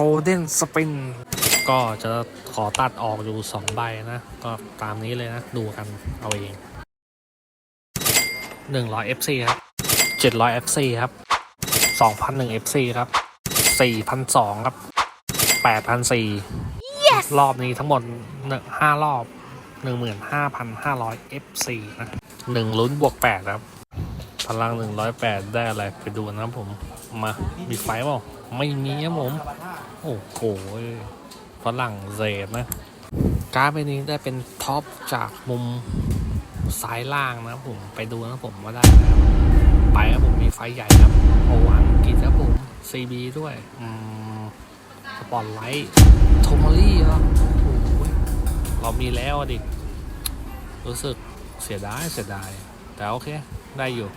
โกลเด้นสปินก็จะขอตัดออกอยู่สองใบนะ ก็ตามนี้เลยนะ ดูกันเอาเองหนึ่งร้อย FC ครับเจ็ดร้อย FC ครับสองพันหนึ่ง FC ครับสี่พันสองครับแปดพันสี่รอบนี้ทั้งหมดหนึ่งห้ารอบหนึ่งหมื่นห้าพันห้าร้อย FC นะหนึ่งลุ้นบวกแปดครับ พลังหนึ่งร้อยแปดได้อะไร ไปดูนะครับผม มา มีไฟเปล่าไม่มีครับผม โอ้โหฝรั่งเศสนะ การ์ดใบนี้ได้เป็นท็อปจากมุมซ้ายล่างนะผมไปดูนะผมว่าได้นะครับไปครับผมมีไฟใหญ่ครับโออังกฤษครับผม CB ด้วยอืมสปอตไลท์โทมารี่เหรอโอ้โหเรามีแล้วดิ รู้สึกเสียดายเสียดาย แต่โอเค ได้อยู่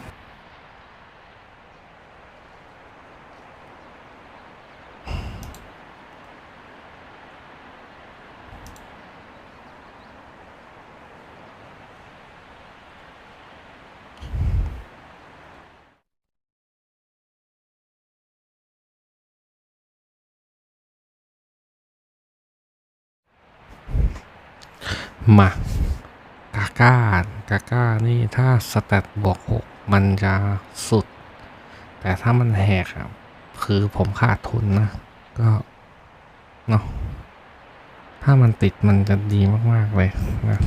มากาก้ากาก้านี่ถ้าสแตทบวกหกมันจะสุด แต่ถ้ามันแหกอะคือผมขาดทุนนะ ก็ เนาะถ้ามันติดมันจะดีมาก ๆ เลยนะ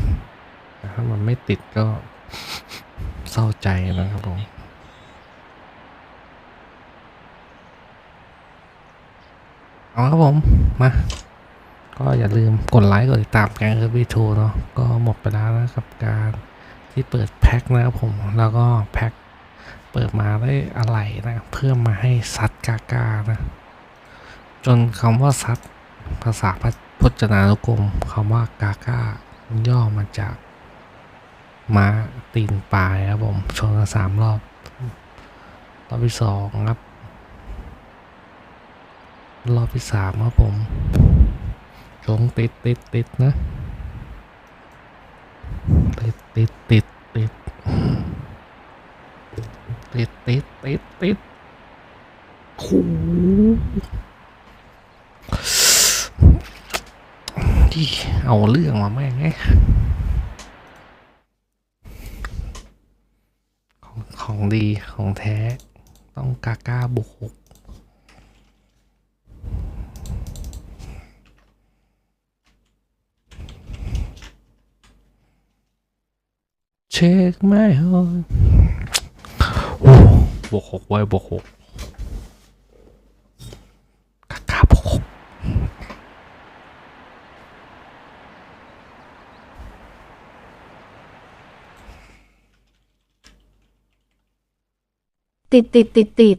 แต่ถ้ามันไม่ติดก็เศร้าใจนะครับผมเอาครับผม มา ก็อย่าลืมกดไลค์กดติดตามแกงคือวีทูเนาะก็หมดไปแล้วนะครับการที่เปิดแพ็คนะครับผมแล้วก็แพ็คเปิดมาได้อะไรนะเพื่อมาให้ซัดกากานะ จนคำว่าซัดภาษาพจนานุกรมคำว่ากากาย่อมาจากม้าตีนปลายครับผมชนสามรอบ รอบที่สองครับ รอบที่สามครับผม ชงติดติดติดนะ ติดติดติดติดติดติดติดติดโอ้ที่เอาเรื่องมาแม่งไงของของดีของแท้ต้องกากาบุก เช็คไม่ฮอโอ้บวกหกไว้บวกหกกากาบวกหกติดติดติดติด